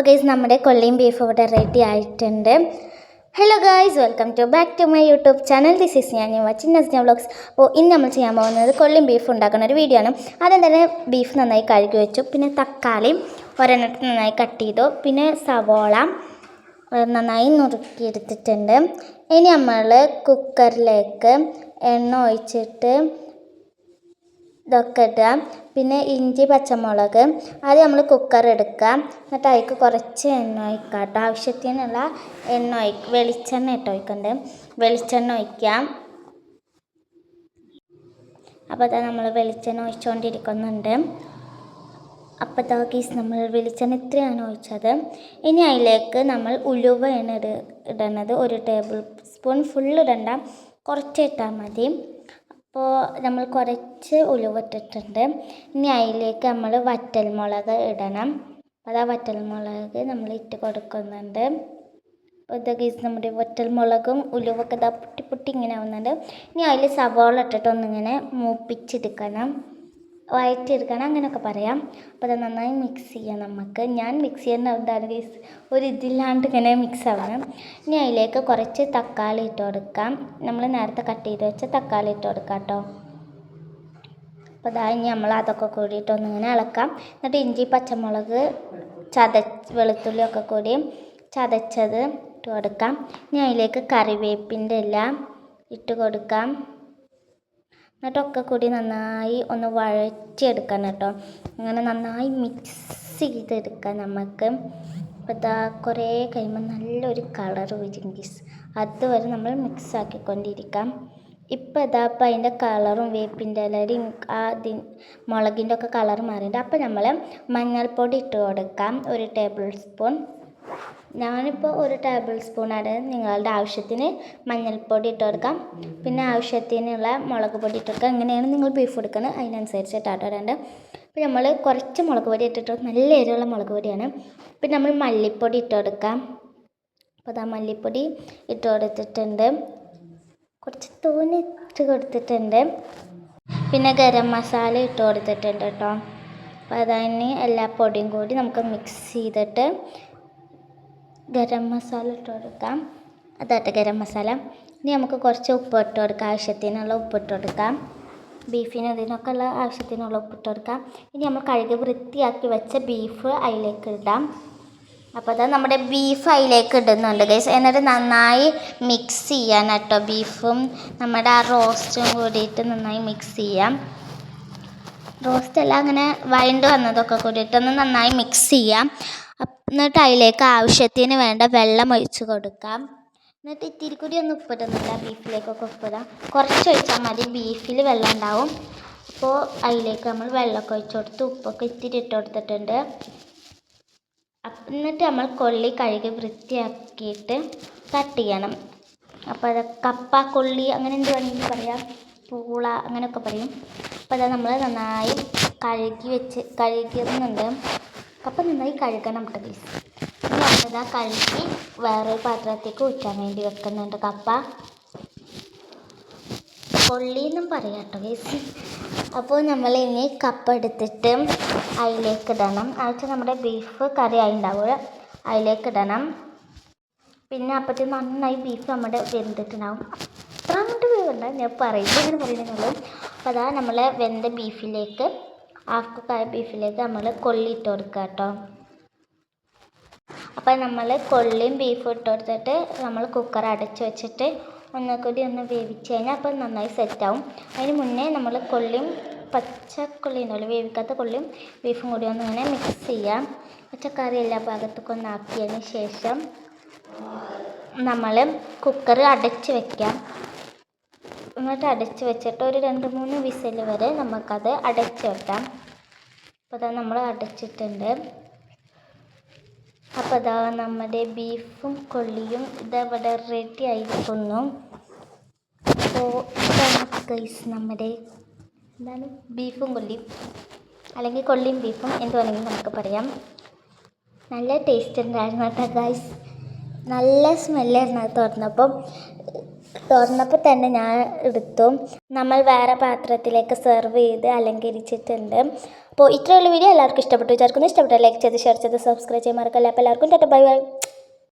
അപ്പോൾ ഗൈസ് നമ്മുടെ കൊള്ളിയും ബീഫ് ഇവിടെ റെഡി ആയിട്ടുണ്ട്. Hello guys welcome to back to my YouTube channel this is ഞാൻ ചിന്ന വ്ളോഗ്സ് അപ്പോൾ ഇന്ന് നമ്മൾ ചെയ്യാൻ പോകുന്നത് കൊള്ളിയും ബീഫ് ഉണ്ടാക്കുന്ന ഒരു വീഡിയോ ആണ്. ആദ്യം തന്നെ ബീഫ് നന്നായി കഴുകി വെച്ചു. പിന്നെ തക്കാളി ഒരെണ്ണത്തിൽ നന്നായി കട്ട് ചെയ്തു. പിന്നെ സവോള നന്നായി നുറുക്കിയെടുത്തിട്ടുണ്ട് ഇനി നമ്മൾ കുക്കറിലേക്ക് എണ്ണ ഒഴിച്ചിട്ട് ഇതൊക്കെ ഇടുക. പിന്നെ ഇഞ്ചി പച്ചമുളക്. അത് നമ്മൾ കുക്കർ എടുക്കുക. എന്നിട്ട് അതിലേക്ക് കുറച്ച് എണ്ണ ഒഴിക്കുക കേട്ടോ. ആവശ്യത്തിനുള്ള എണ്ണ ഒഴിക്കുക വെളിച്ചെണ്ണ ഇട്ട് ഒഴിക്കണ്ട്. വെളിച്ചെണ്ണ ഒഴിക്കാം. അപ്പോൾ അതാ നമ്മൾ വെളിച്ചെണ്ണ ഒഴിച്ചുകൊണ്ടിരിക്കുന്നുണ്ട് അപ്പോൾ കീസ് നമ്മൾ വെളിച്ചെണ്ണ ഇത്രയാണ് ഒഴിച്ചത്. ഇനി അതിലേക്ക് നമ്മൾ ഉലുവയാണ് ഇട ഒരു ടേബിൾ സ്പൂൺ ഫുൾ ഇടണ്ട. കുറച്ച് ഇട്ടാൽ മതി. അപ്പോൾ നമ്മൾ കുറച്ച് ഉലുവ ഇട്ടിട്ടുണ്ട്. ഇനി അതിലേക്ക് നമ്മൾ വറ്റൽമുളക് ഇടണം. അപ്പോൾ ആ വറ്റൽമുളക് നമ്മൾ ഇട്ട് കൊടുക്കുന്നുണ്ട്. അപ്പോൾ ഇതൊക്കെ നമ്മുടെ വറ്റൽമുളകും ഉലുവൊക്കെ ഇതാ പൊട്ടി പൊട്ടി ഇങ്ങനെ ആവുന്നുണ്ട്. ഇനി അതിൽ സവാള ഇട്ടിട്ടൊന്നിങ്ങനെ മൂപ്പിച്ചെടുക്കണം. വയറ്റിയെടുക്കണം അങ്ങനെയൊക്കെ പറയാം. അപ്പോൾ അത് നന്നായി മിക്സ് ചെയ്യാം നമുക്ക് ഞാൻ മിക്സ് ചെയ്യുന്ന എന്താണ് ഗൈസ് ഒരു ഇതില്ലാണ്ട് ഇങ്ങനെ മിക്സ് ആവണം. ഇനി അതിലേക്ക് കുറച്ച് തക്കാളി ഇട്ട് കൊടുക്കാം. നമ്മൾ നേരത്തെ കട്ട് ചെയ്ത് വെച്ച തക്കാളി ഇട്ട് കൊടുക്കാം കേട്ടോ. അപ്പോൾ അതാ ഇനി നമ്മൾ അതൊക്കെ കൂടിയിട്ട് ഒന്നിങ്ങനെ ഇളക്കാം എന്നിട്ട് ഇഞ്ചി പച്ചമുളക് ചത വെളുത്തുള്ളിയൊക്കെ കൂടി ചതച്ചത് ഇട്ട് കൊടുക്കാം. ഇനി അതിലേക്ക് കറിവേപ്പിന്റെ എല്ലാം ഇട്ട് കൊടുക്കാം. എന്നിട്ടൊക്കെ കൂടി നന്നായി ഒന്ന് വഴറ്റിയെടുക്കണം കേട്ടോ. അങ്ങനെ നന്നായി മിക്സ് ചെയ്തെടുക്കാം നമുക്ക്. അപ്പോൾ ഇതാ കുറേ കഴിയുമ്പോൾ നല്ലൊരു കളർ വരും ഗീസ് അതുവരെ നമ്മൾ മിക്സ് ആക്കിക്കൊണ്ടിരിക്കാം. ഇപ്പോൾ ഇതാ അപ്പം അതിന്റെ കളറും വേപ്പിന്റെ ആ ദി മുളകിന്റെ ഒക്കെ കളർ മാറിയിട്ടുണ്ട്. അപ്പോൾ നമ്മൾ മഞ്ഞൾപ്പൊടി ഇട്ട് കൊടുക്കാം. ഒരു ടേബിൾ സ്പൂൺ ഞാനിപ്പോൾ ഒരു ടേബിൾ സ്പൂൺ ആണ്. നിങ്ങളുടെ ആവശ്യത്തിന് മഞ്ഞൾപ്പൊടി ഇട്ട് കൊടുക്കാം. പിന്നെ ആവശ്യത്തിനുള്ള മുളക് പൊടി ഇട്ട് കൊടുക്കാം. എങ്ങനെയാണ് നിങ്ങൾ ബീഫ് എടുക്കുന്നത്? അതിനനുസരിച്ചിട്ടാട്ടോ ഇടേണ്ടത്. അപ്പോൾ നമ്മൾ കുറച്ച് മുളക് പൊടി ഇട്ടിട്ട് നല്ല എരിവുള്ള മുളക് പൊടിയാണ്. പിന്നെ നമ്മൾ മല്ലിപ്പൊടി ഇട്ട് കൊടുക്കാം. അപ്പോൾ അതാ മല്ലിപ്പൊടി ഇട്ട് കൊടുത്തിട്ടുണ്ട്. കുറച്ച് തോന്നി ഇട്ട് കൊടുത്തിട്ടുണ്ട്. പിന്നെ ഗരം മസാല ഇട്ട് കൊടുത്തിട്ടുണ്ട് കേട്ടോ. അപ്പോൾ അതന്നെ എല്ലാ പൊടിയും കൂടി നമുക്ക് മിക്സ് ചെയ്തിട്ട് ഗരം മസാല ഇട്ട് കൊടുക്കാം. അതാട്ടെ ഗരം മസാല. ഇനി നമുക്ക് കുറച്ച് ഉപ്പ് ഇട്ട് കൊടുക്കാം. ആവശ്യത്തിനുള്ള ഉപ്പ് ഇട്ട് കൊടുക്കാം. ബീഫിന് ഇതിനൊക്കെ ഉള്ള ആവശ്യത്തിനുള്ള ഉപ്പ് ഇട്ട് കൊടുക്കാം. ഇനി നമ്മൾ കഴുകി വൃത്തിയാക്കി വെച്ച ബീഫ് അതിലേക്ക് ഇടാം. അപ്പോൾ അതാ നമ്മുടെ ബീഫ് അതിലേക്ക് ഇടുന്നുണ്ട് ഗൈസ് എന്നിട്ട് നന്നായി മിക്സ് ചെയ്യാൻ കേട്ടോ ബീഫും. നമ്മുടെ ആ റോസ്റ്റും കൂടിയിട്ട് നന്നായി മിക്സ് ചെയ്യാം. റോസ്റ്റ് എല്ലാം അങ്ങനെ വഴണ്ട് വന്നതൊക്കെ കൂടിയിട്ടൊന്ന് നന്നായി മിക്സ് ചെയ്യാം. എന്നിട്ട് അതിലേക്ക് ആവശ്യത്തിന് വേണ്ട വെള്ളം ഒഴിച്ച് കൊടുക്കാം. എന്നിട്ട് ഇത്തിരി കൂടി ഒന്ന് ഉപ്പിടുന്നില്ല ബീഫിലേക്കൊക്കെ ഉപ്പിടാം. കുറച്ച് ഒഴിച്ചാൽ മതി ബീഫിൽ വെള്ളം ഉണ്ടാവും. അപ്പോൾ അതിലേക്ക് നമ്മൾ വെള്ളമൊക്കെ ഒഴിച്ച് കൊടുത്ത് ഉപ്പൊക്കെ ഇത്തിരി ഇട്ട് കൊടുത്തിട്ടുണ്ട്. എന്നിട്ട് നമ്മൾ കൊള്ളി കഴുകി വൃത്തിയാക്കിയിട്ട് കട്ട് ചെയ്യണം. അപ്പോൾ അത് കപ്പ കൊള്ളി അങ്ങനെ എന്ത് വേണമെങ്കിൽ പറയാം. പൂള അങ്ങനെയൊക്കെ പറയും. അപ്പോൾ അത് നമ്മൾ നന്നായി കഴുകി വെച്ച് കഴുകുന്നുണ്ട് കപ്പ നന്നായി കഴുകണം കേട്ടോ ഗീസ് ഇനി നമ്മളിതാ കഴുകി വേറൊരു പാത്രത്തേക്ക് ഊറ്റാൻ വേണ്ടി വെക്കുന്നുണ്ട്. കപ്പ. കൊള്ളി എന്നും പറയാം കേട്ടോ ഗീസ് അപ്പോൾ നമ്മൾ ഇനി കപ്പ എടുത്തിട്ട് അതിലേക്ക് ഇടണം. അതെന്ന് നമ്മുടെ ബീഫ് കറി ആയി ഉണ്ടാവുക അതിലേക്ക് ഇടണം. പിന്നെ അപ്പോഴത്തെ നന്നായി ബീഫ് നമ്മുടെ വെന്തിട്ടുണ്ടാവും. അത്ര അങ്ങോട്ട് വേവണ്ട. ഞാൻ പറയുമ്പോൾ ഇങ്ങനെ പറയുന്നുള്ളൂ അപ്പോൾ അതാ നമ്മൾ വെന്ത ബീഫിലേക്ക് ഹാഫ് കുക്കായ ബീഫിലേക്ക് നമ്മൾ കൊള്ളി ഇട്ട് കൊടുക്കുക കേട്ടോ. അപ്പോൾ നമ്മൾ കൊള്ളിയും ബീഫും ഇട്ട് കൊടുത്തിട്ട് നമ്മൾ കുക്കർ അടച്ച് വെച്ചിട്ട് ഒന്നുകൂടി ഒന്ന് വേവിച്ച് കഴിഞ്ഞാൽ അപ്പോൾ നന്നായി സെറ്റാവും അതിന് മുന്നേ നമ്മൾ കൊള്ളിയും പച്ചക്കൊള്ളി ഉണ്ടല്ലോ വേവിക്കാത്ത കൊള്ളിയും ബീഫും കൂടി ഒന്ന് ഇങ്ങനെ മിക്സ് ചെയ്യാം പച്ചക്കറി എല്ലാ ഭാഗത്തേക്കും ഒന്ന് ആക്കിയതിന് ശേഷം നമ്മൾ കുക്കർ അടച്ച് വെക്കാം. എന്നിട്ട് അടച്ച് വെച്ചിട്ട് ഒരു രണ്ട് മൂന്ന് വിസിൽ വരെ നമുക്കത് അടച്ച് വെക്കാം. അപ്പോൾ അതാ നമ്മൾ അടച്ചിട്ടുണ്ട്. അപ്പോൾ അതാ നമ്മുടെ ബീഫും കൊള്ളിയും ഇതവിടെ റെഡി ആയിരിക്കുന്നു അപ്പോൾ ഗൈസ് നമ്മുടെ എന്താണ്? ബീഫും കൊള്ളിയും. അല്ലെങ്കിൽ കൊള്ളിയും ബീഫും എന്ത് വേണമെങ്കിലും നമുക്ക് പറയാം. നല്ല ടേസ്റ്റ് ഉണ്ടായിരുന്നു കേട്ടോ ഗൈസ് നല്ല സ്മെല്ലായിരുന്നു അത് തുറന്നപ്പം. തുറന്നപ്പോൾ തന്നെ ഞാൻ എടുത്തു. നമ്മൾ വേറെ പാത്രത്തിലേക്ക് സെർവ് ചെയ്ത് അലങ്കരിച്ചിട്ടുണ്ട്. അപ്പോൾ ഇത്രയുള്ള വീഡിയോ എല്ലാവർക്കും ഇഷ്ടപ്പെട്ടു വിചാരിക്കുന്നു. ഇഷ്ടപ്പെട്ട ലൈക്ക് ചെയ്ത് ഷെയർ ചെയ്ത് സബ്സ്ക്രൈബ് ചെയ്യാൻ മറക്കല്ല. അപ്പോൾ എല്ലാവർക്കും ടാറ്റ ബൈ ബൈ.